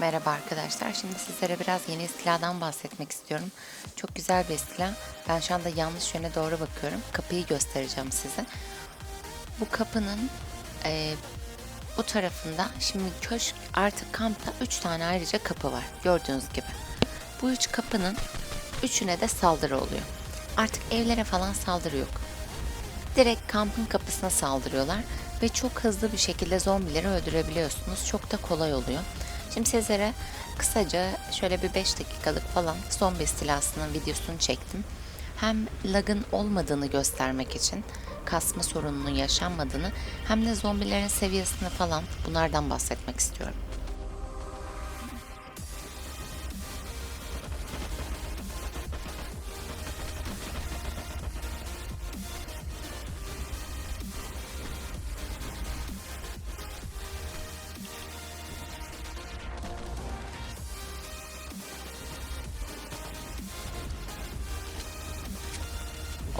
Merhaba arkadaşlar. Şimdi sizlere biraz yeni istila'dan bahsetmek istiyorum. Çok güzel bir istila. Ben şu anda yanlış yöne doğru bakıyorum. Kapıyı göstereceğim size. Bu kapının e, bu tarafında şimdi köşk artık kampta 3 tane ayrıca kapı var. Gördüğünüz gibi. Bu üç kapının üçüne de saldırı oluyor. Artık evlere falan saldırı yok. Direkt kampın kapısına saldırıyorlar ve çok hızlı bir şekilde zombileri öldürebiliyorsunuz. Çok da kolay oluyor. Şimdi sizlere kısaca şöyle bir 5 dakikalık falan zombi istilasının videosunu çektim. Hem lagın olmadığını göstermek için, kasma sorununun yaşanmadığını hem de zombilerin seviyesini falan bunlardan bahsetmek istiyorum.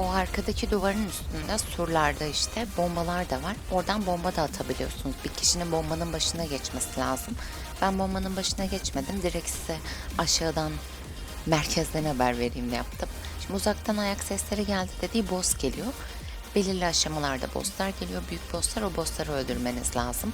O arkadaki duvarın üstünde surlarda işte bombalar da var. Oradan bomba da atabiliyorsunuz. Bir kişinin bombanın başına geçmesi lazım. Ben bombanın başına geçmedim. Direkt size aşağıdan merkezden haber vereyim diye yaptım. Şimdi uzaktan ayak sesleri geldi dediği boss geliyor. Belirli aşamalarda bosslar geliyor. Büyük bosslar o bossları öldürmeniz lazım.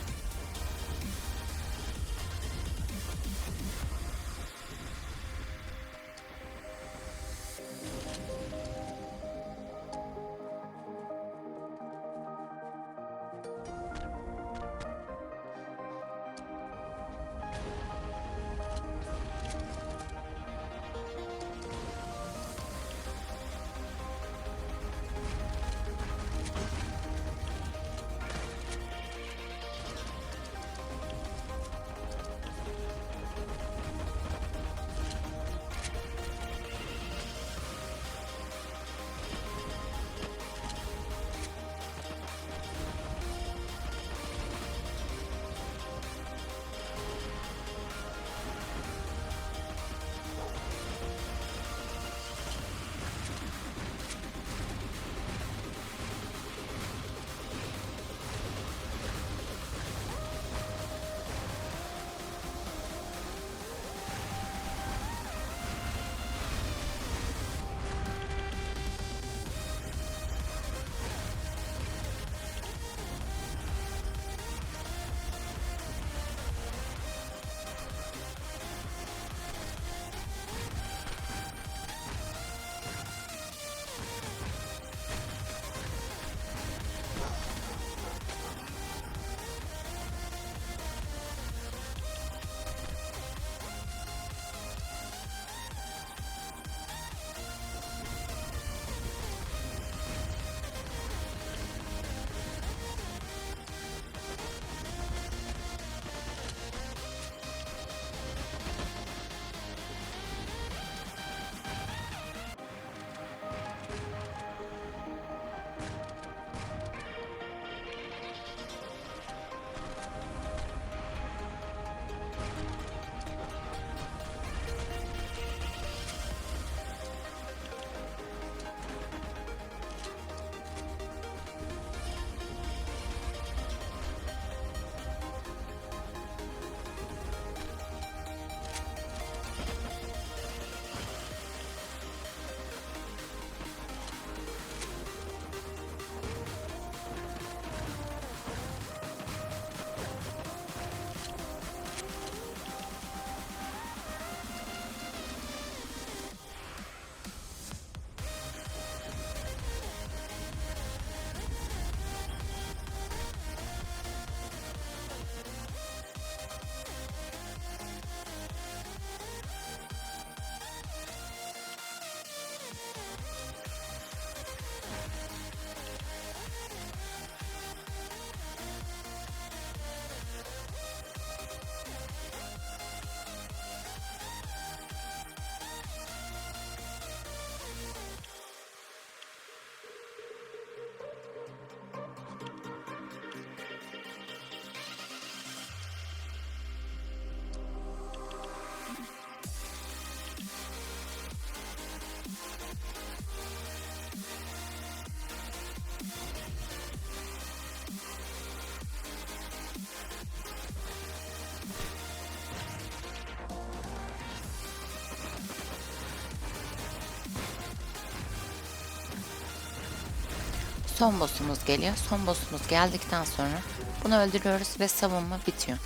Son boss'umuz geliyor. Son boss'umuz geldikten sonra bunu öldürüyoruz ve savunma bitiyor.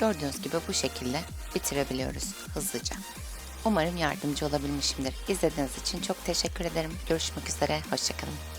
Gördüğünüz gibi bu şekilde bitirebiliyoruz hızlıca. Umarım yardımcı olabilmişimdir. İzlediğiniz için çok teşekkür ederim. Görüşmek üzere, hoşçakalın.